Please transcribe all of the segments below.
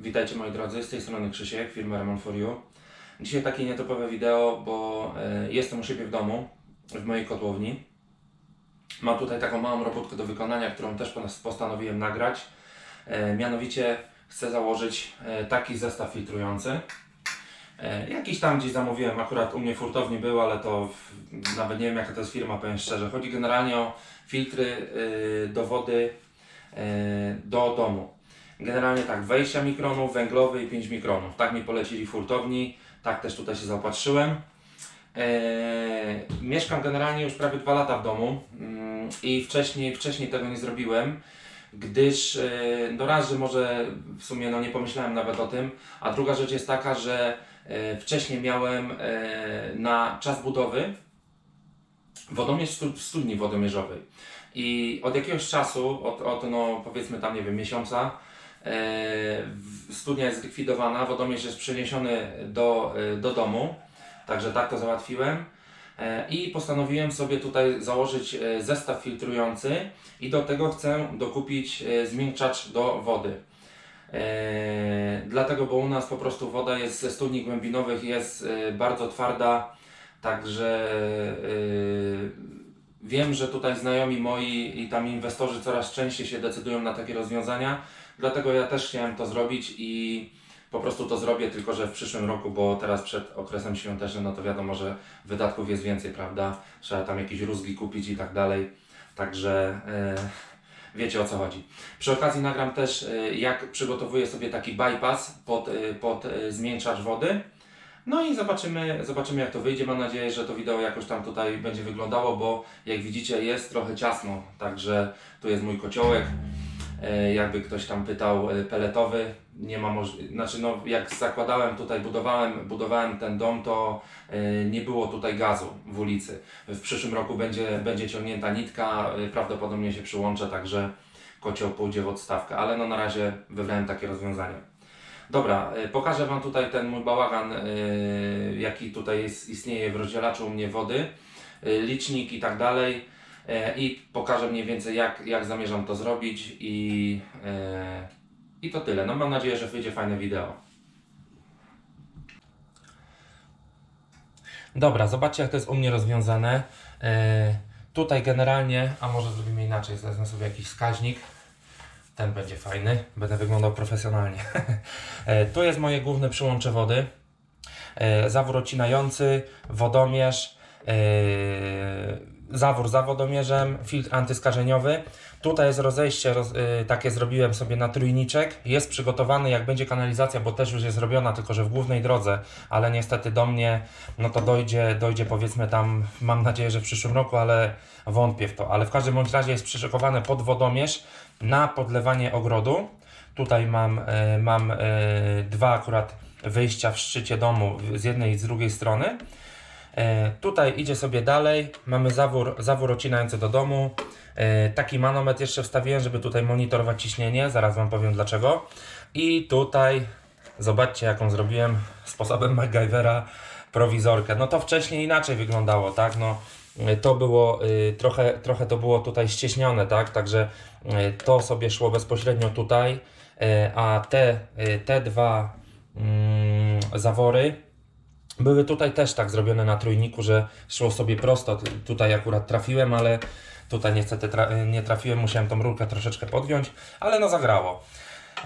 Witajcie moi drodzy, z tej strony Krzysiek, firma Remont for You. Dzisiaj takie nietypowe wideo, bo e, jestem u siebie w domu, w mojej kotłowni. Mam tutaj taką małą robótkę do wykonania, którą też postanowiłem nagrać. E, mianowicie chcę założyć e, taki zestaw filtrujący. Jakiś tam gdzieś zamówiłem, akurat u mnie w hurtowni był, ale to nawet nie wiem jaka to jest firma, powiem szczerze. Chodzi generalnie o filtry do wody do domu. Generalnie tak, 20 mikronów, węglowy i 5 mikronów. Tak mi polecili w hurtowni, tak też tutaj się zaopatrzyłem. Eee, mieszkam generalnie już prawie 2 lata w domu mm, i wcześniej, wcześniej tego nie zrobiłem, gdyż e, no może w sumie no nie pomyślałem nawet o tym, a druga rzecz jest taka, że e, wcześniej miałem e, na czas budowy wodomierz w stu- w studni wodomierzowej. I od jakiegoś czasu, od, od no powiedzmy tam nie wiem, miesiąca, studnia jest zlikwidowana, wodomierz jest przeniesiony do, e, do domu, także tak to załatwiłem. E, I postanowiłem sobie tutaj założyć e, zestaw filtrujący i do tego chcę dokupić e, zmiękczacz do wody. E, dlatego, bo u nas po prostu woda jest ze studni głębinowych jest e, bardzo twarda, także e, Wiem, że tutaj znajomi moi i tam inwestorzy coraz częściej się decydują na takie rozwiązania, dlatego ja też chciałem to zrobić i po prostu to zrobię, tylko że w przyszłym roku, bo teraz przed okresem świątecznym, no to wiadomo, że wydatków jest więcej, prawda? Trzeba tam jakieś rózgi kupić i tak dalej. Także e, wiecie o co chodzi. Przy okazji nagram też, e, jak przygotowuję sobie taki bypass pod, e, pod e, zmiękczacz wody. No i zobaczymy, zobaczymy jak to wyjdzie. Mam nadzieję, że to wideo jakoś tam tutaj będzie wyglądało, bo jak widzicie jest trochę ciasno, także tu jest mój kociołek. E, jakby ktoś tam pytał, e, peletowy, nie ma możliwości, znaczy no jak zakładałem tutaj, budowałem, budowałem ten dom, to e, nie było tutaj gazu w ulicy. W przyszłym roku będzie, będzie ciągnięta nitka, prawdopodobnie się przyłączę, także kocioł pójdzie w odstawkę, ale no na razie wybrałem takie rozwiązanie. Dobra, pokażę Wam tutaj ten mój bałagan, jaki tutaj jest, istnieje w rozdzielaczu u mnie wody, licznik i tak dalej. Y, I pokażę mniej więcej jak, jak zamierzam to zrobić i, y, i to tyle. No mam nadzieję, że wyjdzie fajne wideo. Dobra, zobaczcie jak to jest u mnie rozwiązane. Y, Tutaj generalnie, a może zrobimy inaczej, wezmę sobie jakiś wskaźnik. Ten będzie fajny, będę wyglądał profesjonalnie. E, tu jest moje główne przyłącze wody. E, Zawór odcinający, wodomierz, e, zawór za wodomierzem, filtr antyskażeniowy. Tutaj jest rozejście, roz, e, takie zrobiłem sobie na trójniczek. Jest przygotowany, jak będzie kanalizacja, bo też już jest zrobiona, tylko że w głównej drodze, ale niestety do mnie, no to dojdzie, dojdzie powiedzmy tam, mam nadzieję, że w przyszłym roku, ale wątpię w to. Ale w każdym bądź razie jest przyszykowane pod wodomierz na podlewanie ogrodu. Tutaj mam, e, mam e, dwa akurat wyjścia w szczycie domu z jednej i z drugiej strony. E, tutaj idzie sobie dalej. Mamy zawór, zawór odcinający do domu. E, taki manometr jeszcze wstawiłem, żeby tutaj monitorować ciśnienie. Zaraz Wam powiem dlaczego. I tutaj zobaczcie, jaką zrobiłem sposobem MacGyvera prowizorkę. No to wcześniej inaczej wyglądało, tak? No, y, to było trochę, trochę to było tutaj ścieśnione, tak? Także to sobie szło bezpośrednio tutaj, a te, te dwa mm, zawory były tutaj też tak zrobione na trójniku, że szło sobie prosto. Tutaj akurat trafiłem, ale tutaj niestety tra- nie trafiłem, musiałem tą rurkę troszeczkę podgiąć, ale no zagrało.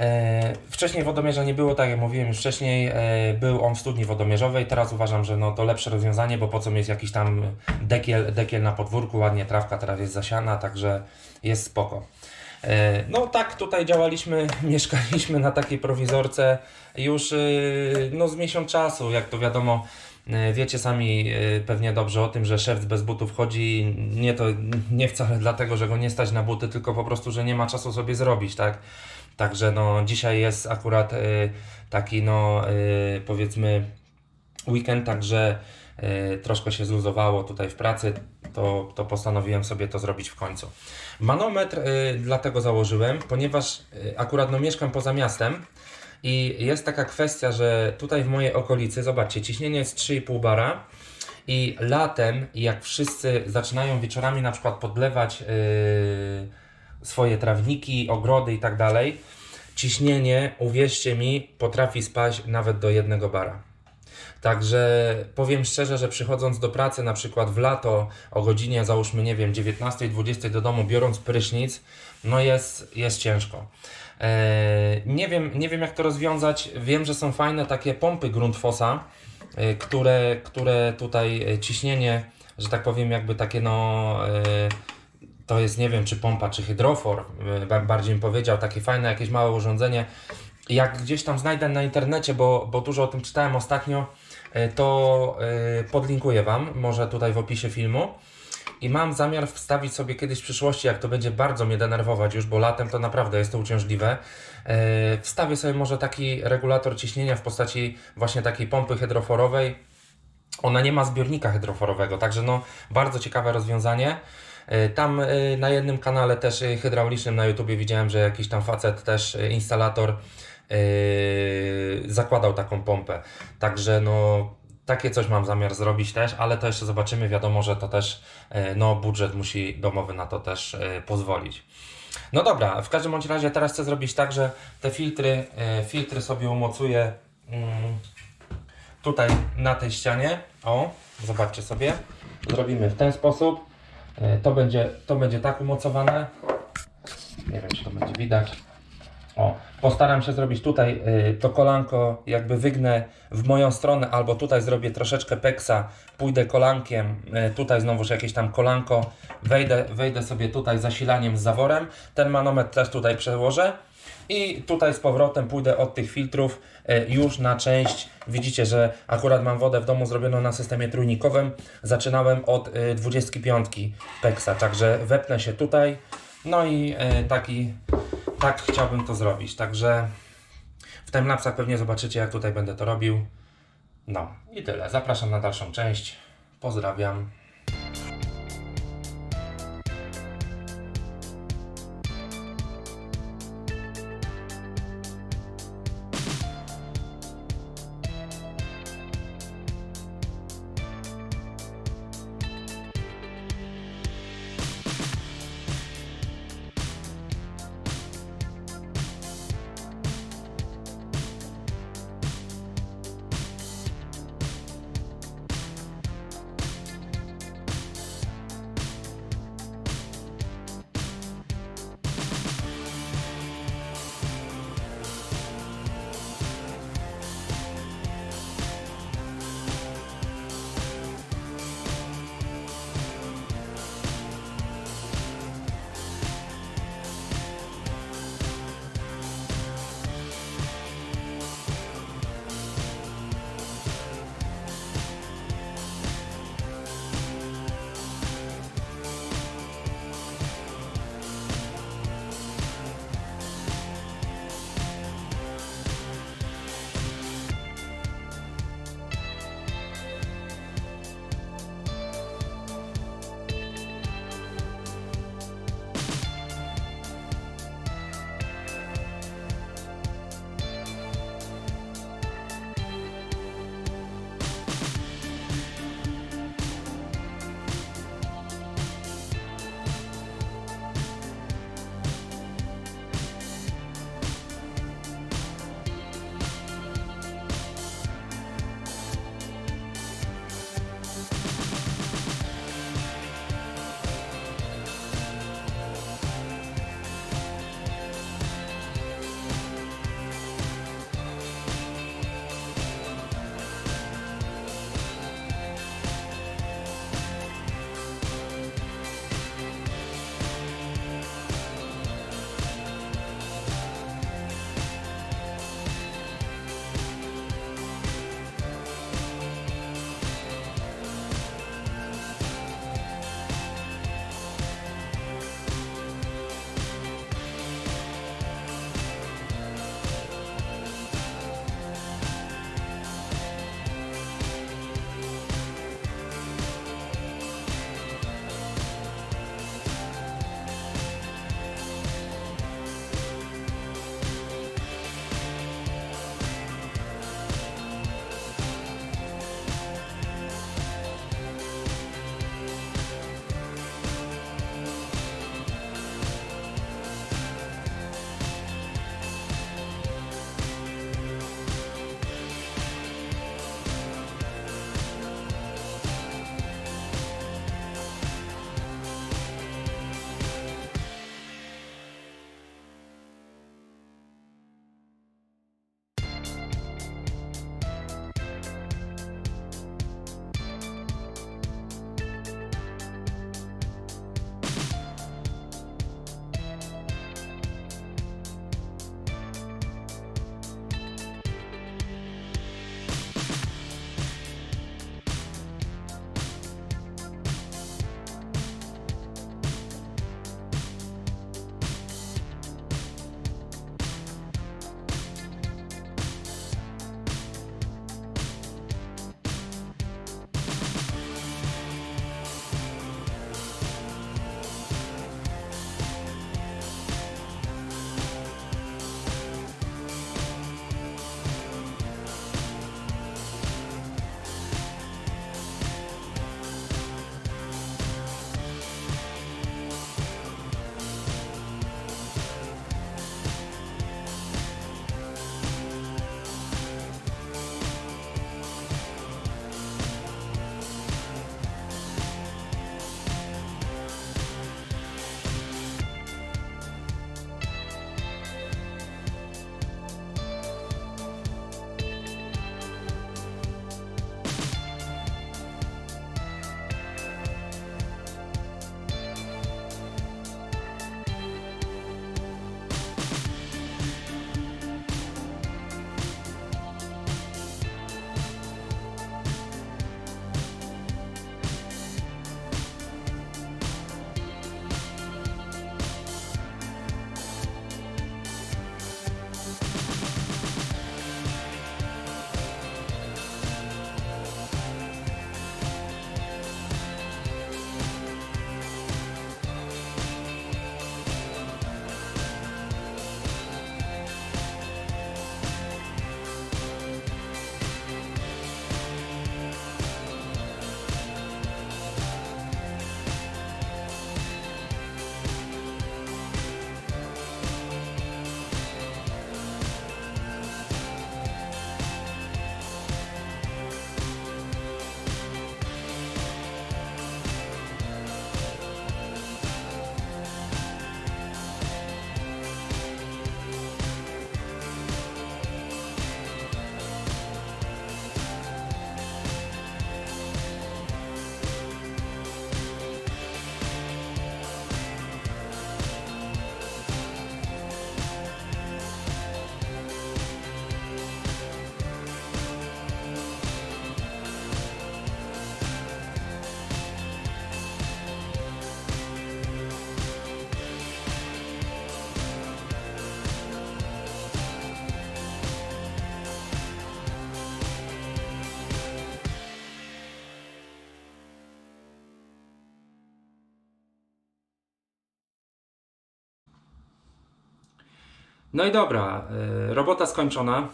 E, wcześniej wodomierza nie było, tak jak mówiłem już wcześniej, e, był on w studni wodomierzowej. Teraz uważam, że no, to lepsze rozwiązanie, bo po co mieć jakiś tam dekiel, dekiel na podwórku, ładnie trawka teraz jest zasiana, także jest spoko. E, No tak, tutaj działaliśmy, mieszkaliśmy na takiej prowizorce już e, no, z miesiąc czasu, jak to wiadomo. e, Wiecie sami pewnie dobrze o tym, że szewc bez butów chodzi. Nie to nie wcale dlatego, że go nie stać na buty, tylko po prostu, że nie ma czasu sobie zrobić, tak? Także no dzisiaj jest akurat taki no powiedzmy weekend, także troszkę się zluzowało tutaj w pracy, to, to postanowiłem sobie to zrobić w końcu. Manometr e, dlatego założyłem, ponieważ e, akurat no mieszkam poza miastem i jest taka kwestia, że tutaj w mojej okolicy, zobaczcie, ciśnienie jest 3,5 bara i latem, jak wszyscy zaczynają wieczorami na przykład podlewać yy, swoje trawniki, ogrody i tak dalej, ciśnienie, uwierzcie mi, potrafi spaść nawet do jednego bara. Także powiem szczerze, że przychodząc do pracy na przykład w lato o godzinie załóżmy, nie wiem, 19-20 do domu, biorąc prysznic, no jest, jest ciężko. Eee, nie, wiem, nie wiem jak to rozwiązać. Wiem, że są fajne takie pompy Grundfossa, e, które, które tutaj e, ciśnienie, że tak powiem, jakby takie no. e, to jest nie wiem czy pompa, czy hydrofor, ba- bardziej bym powiedział, takie fajne jakieś małe urządzenie. Jak gdzieś tam znajdę na internecie, bo, bo dużo o tym czytałem ostatnio, to e, podlinkuję Wam, może tutaj w opisie filmu. I mam zamiar wstawić sobie kiedyś w przyszłości, jak to będzie bardzo mnie denerwować już, bo latem to naprawdę jest to uciążliwe. E, wstawię sobie może taki regulator ciśnienia w postaci właśnie takiej pompy hydroforowej. Ona nie ma zbiornika hydroforowego, także no bardzo ciekawe rozwiązanie. E, Tam e, na jednym kanale też e, hydraulicznym na YouTubie widziałem, że jakiś tam facet też e, instalator e, zakładał taką pompę. Także no takie coś mam zamiar zrobić też, ale to jeszcze zobaczymy. Wiadomo, że to też e, no budżet musi domowy na to też e, pozwolić. No dobra, w każdym bądź razie teraz chcę zrobić tak, że te filtry, filtry sobie umocuję mm, tutaj na tej ścianie. O, zobaczcie sobie. Zrobimy w ten sposób. To będzie, to będzie tak umocowane. Nie wiem, czy to będzie widać. O, postaram się zrobić tutaj y, to kolanko, jakby wygnę w moją stronę, albo tutaj zrobię troszeczkę peksa, pójdę kolankiem, y, tutaj znowuż jakieś tam kolanko, wejdę, wejdę sobie tutaj zasilaniem z zaworem, ten manometr też tutaj przełożę i tutaj z powrotem pójdę od tych filtrów y, już na część, widzicie, że akurat mam wodę w domu zrobioną na systemie trójnikowym, zaczynałem od y, 25 peksa, także wepnę się tutaj, no i y, taki tak chciałbym to zrobić. Także w timelapsach pewnie zobaczycie, jak tutaj będę to robił. No i tyle. Zapraszam na dalszą część. Pozdrawiam. No i dobra, y, robota skończona.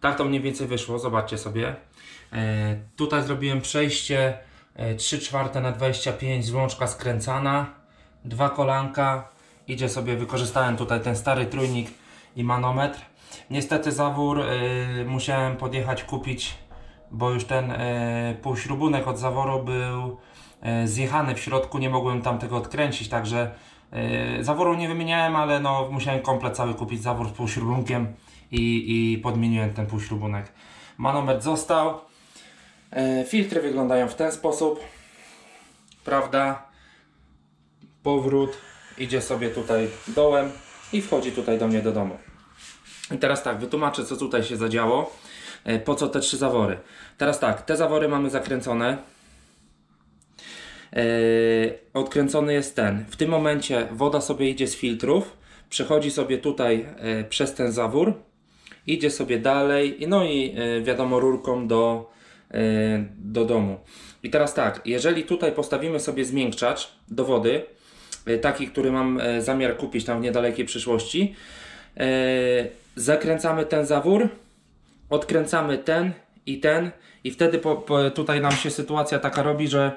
Tak to mniej więcej wyszło, zobaczcie sobie. E, tutaj zrobiłem przejście e, 3 czwarte na 25, złączka skręcana, dwa kolanka. Idzie sobie, wykorzystałem tutaj ten stary trójnik i manometr. Niestety zawór musiałem podjechać kupić, bo już ten półśrubunek od zaworu był zjechany w środku, nie mogłem tam tego odkręcić, także zaworu nie wymieniałem, ale no musiałem komplet cały kupić zawór z półśrubunkiem i, i podmieniłem ten półśrubunek. Manometr został. E, Filtry wyglądają w ten sposób. Prawda? Powrót idzie sobie tutaj dołem i wchodzi tutaj do mnie do domu. I teraz tak, wytłumaczę co tutaj się zadziało. E, Po co te trzy zawory? Teraz tak, te zawory mamy zakręcone. E, odkręcony jest ten. W tym momencie woda sobie idzie z filtrów, przechodzi sobie tutaj e, przez ten zawór, idzie sobie dalej, no i e, wiadomo rurką do, do domu. I teraz tak, jeżeli tutaj postawimy sobie zmiękczacz do wody, taki, który mam zamiar kupić tam w niedalekiej przyszłości, zakręcamy ten zawór, odkręcamy ten i ten i wtedy po, po, tutaj nam się sytuacja taka robi, że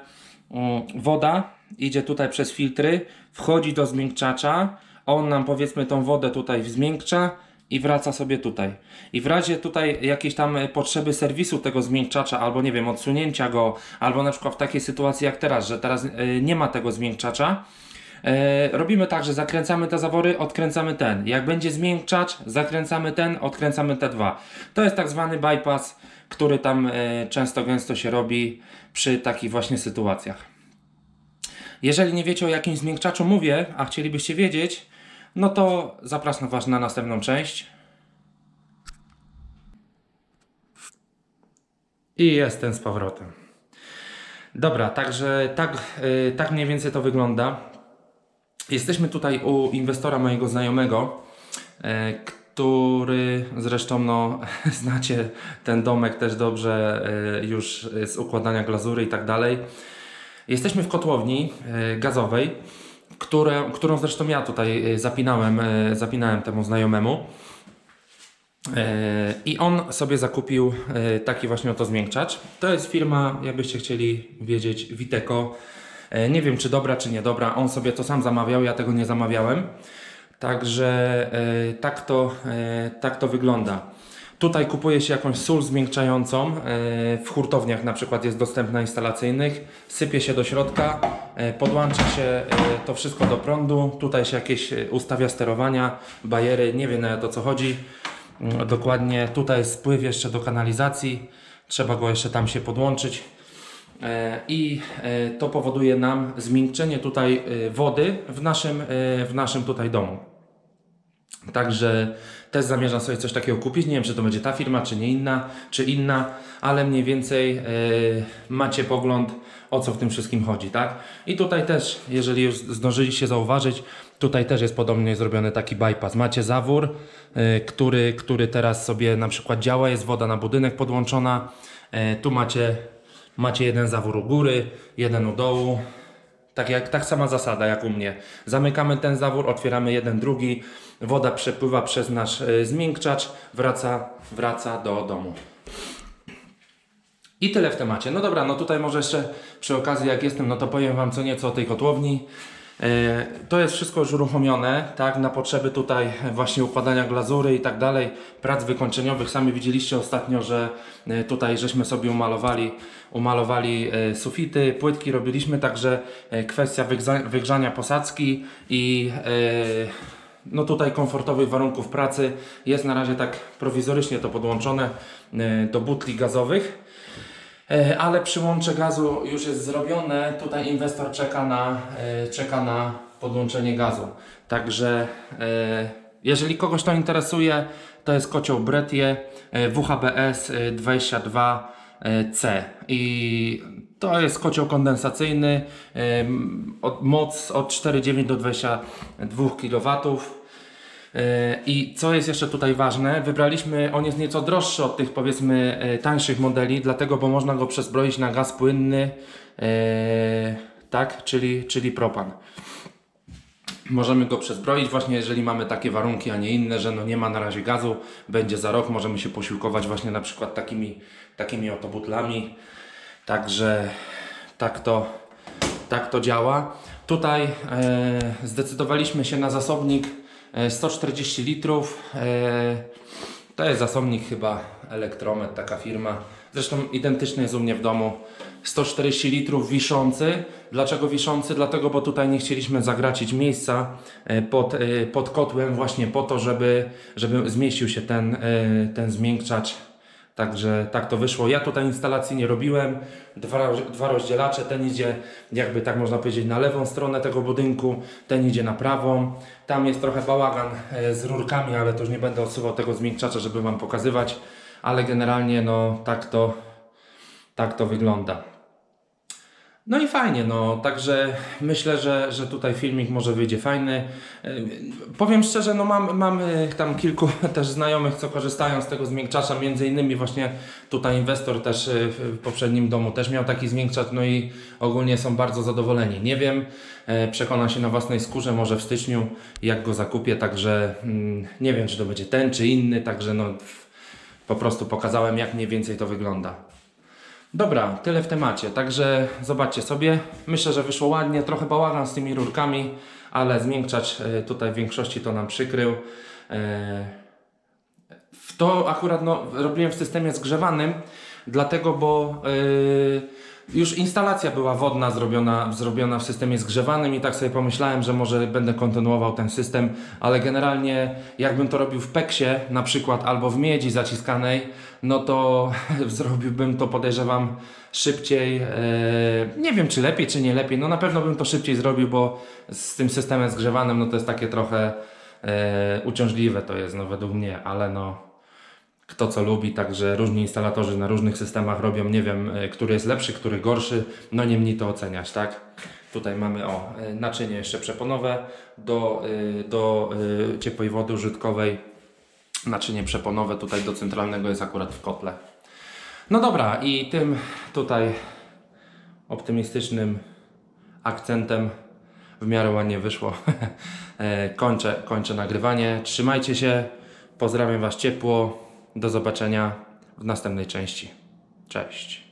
woda idzie tutaj przez filtry, wchodzi do zmiękczacza, on nam powiedzmy tą wodę tutaj zmiękcza i wraca sobie tutaj. I w razie tutaj jakiejś tam potrzeby serwisu tego zmiękczacza, albo nie wiem, odsunięcia go, albo na przykład w takiej sytuacji jak teraz, że teraz e, nie ma tego zmiękczacza, robimy tak, że zakręcamy te zawory, odkręcamy ten. Jak będzie zmiękczacz, zakręcamy ten, odkręcamy te dwa. To jest tak zwany bypass, który tam e, często gęsto się robi przy takich właśnie sytuacjach. Jeżeli nie wiecie o jakim zmiękczaczu mówię, a chcielibyście wiedzieć, no to zapraszam Was na następną część. I jestem z powrotem. Dobra, także tak, y, tak mniej więcej to wygląda. Jesteśmy tutaj u inwestora mojego znajomego, e, który zresztą no, znacie ten domek też dobrze e, już z układania glazury i tak dalej. Jesteśmy w kotłowni e, gazowej, które, którą zresztą ja tutaj zapinałem, zapinałem temu znajomemu. I on sobie zakupił taki właśnie oto zmiękczacz. To jest firma, jakbyście chcieli wiedzieć, Witeco. E, Nie wiem, czy dobra, czy niedobra. On sobie to sam zamawiał, ja tego nie zamawiałem. Także e, tak to, e, tak to wygląda. Tutaj kupuje się jakąś sól zmiękczającą. W hurtowniach na przykład jest dostępna instalacyjnych. Sypie się do środka, podłącza się to wszystko do prądu. Tutaj się jakieś ustawia sterowania, bajery, nie wiem nawet o co chodzi. Mm, Dokładnie tutaj jest spływ jeszcze do kanalizacji. Trzeba go jeszcze tam się podłączyć. E, I e, to powoduje nam zmiękczenie tutaj e, wody w naszym, w naszym tutaj domu. Także też zamierzam sobie coś takiego kupić. Nie wiem, czy to będzie ta firma, czy nie inna, czy inna, ale mniej więcej macie pogląd, o co w tym wszystkim chodzi, tak? I tutaj też, jeżeli już zdążyliście zauważyć, tutaj też jest podobnie zrobiony taki bypass. Macie zawór, który, który teraz sobie na przykład działa, jest woda na budynek podłączona. Tu macie, macie jeden zawór u góry, jeden u dołu. Tak, jak, tak sama zasada jak u mnie. Zamykamy ten zawór, otwieramy jeden, drugi. Woda przepływa przez nasz e, zmiękczacz, wraca, wraca do domu. I tyle w temacie. No dobra, no tutaj może jeszcze przy okazji jak jestem, no to powiem Wam co nieco o tej kotłowni. E, To jest wszystko już uruchomione, tak, na potrzeby tutaj właśnie układania glazury i tak dalej, prac wykończeniowych. Sami widzieliście ostatnio, że e, tutaj żeśmy sobie umalowali, umalowali e, sufity, płytki robiliśmy, także kwestia wygrzania posadzki i no tutaj komfortowych warunków pracy jest na razie tak prowizorycznie to podłączone do butli gazowych. E, Ale przyłącze gazu już jest zrobione. Tutaj inwestor czeka na, e, czeka na podłączenie gazu. Także e, jeżeli kogoś to interesuje, to jest kocioł Bretie WHBS e, 22C. I to jest kocioł kondensacyjny, moc od 4,9 do 22 kW. I co jest jeszcze tutaj ważne, wybraliśmy, on jest nieco droższy od tych powiedzmy e, tańszych modeli, dlatego, bo można go przezbroić na gaz płynny, e, tak, czyli, czyli propan. Możemy go przezbroić właśnie, jeżeli mamy takie warunki, a nie inne, że no nie ma na razie gazu, będzie za rok, możemy się posiłkować właśnie na przykład takimi, takimi oto butlami. Także tak to, tak to działa. Tutaj e, zdecydowaliśmy się na zasobnik 140 litrów. E, to jest zasobnik chyba Elektromet, taka firma. Zresztą identyczny jest u mnie w domu. 140 litrów wiszący. Dlaczego wiszący? Dlatego, bo tutaj nie chcieliśmy zagracić miejsca e, pod, e, pod kotłem właśnie po to, żeby, żeby zmieścił się ten, e, ten zmiękczacz. Także tak to wyszło. Ja tutaj instalacji nie robiłem. Dwa, dwa rozdzielacze. Ten idzie, jakby tak można powiedzieć, na lewą stronę tego budynku, ten idzie na prawą. Tam jest trochę bałagan e, z rurkami, ale to już nie będę odsuwał tego zmiękczacza, żeby Wam pokazywać. Ale generalnie, no tak to, tak to wygląda. No i fajnie, no także myślę, że, że tutaj filmik może wyjdzie fajny. Powiem szczerze, no mam, mam yy, tam kilku też znajomych, co korzystają z tego zmiękczacza, między innymi właśnie tutaj inwestor też yy, w poprzednim domu też miał taki zmiękczacz, no i ogólnie są bardzo zadowoleni. Nie wiem, yy, przekona się na własnej skórze może w styczniu, jak go zakupię, także mm, nie wiem, czy to będzie ten, czy inny, także no po prostu pokazałem, jak mniej więcej to wygląda. Dobra, tyle w temacie, także zobaczcie sobie. Myślę, że wyszło ładnie, trochę bałagan z tymi rurkami, ale zmiękczacz e, tutaj w większości to nam przykrył. E, W to akurat no, robiłem w systemie zgrzewanym, dlatego, bo e, już instalacja była wodna zrobiona, zrobiona w systemie zgrzewanym i tak sobie pomyślałem, że może będę kontynuował ten system, ale generalnie jakbym to robił w peksie na przykład albo w miedzi zaciskanej, no to zrobiłbym to podejrzewam szybciej. E, nie wiem czy lepiej, czy nie lepiej. No na pewno bym to szybciej zrobił, bo z tym systemem zgrzewanym no to jest takie trochę e, uciążliwe to jest no według mnie, ale no kto co lubi, także różni instalatorzy na różnych systemach robią, nie wiem, e, który jest lepszy, który gorszy, no nie mnie to oceniać, tak? Tutaj mamy o e, naczynie jeszcze przeponowe do, e, do ciepłej wody użytkowej. Naczynie przeponowe tutaj do centralnego jest akurat w kotle. No dobra, i tym tutaj optymistycznym akcentem w miarę ładnie wyszło. Kończę, kończę nagrywanie. Trzymajcie się. Pozdrawiam Was ciepło. Do zobaczenia w następnej części. Cześć.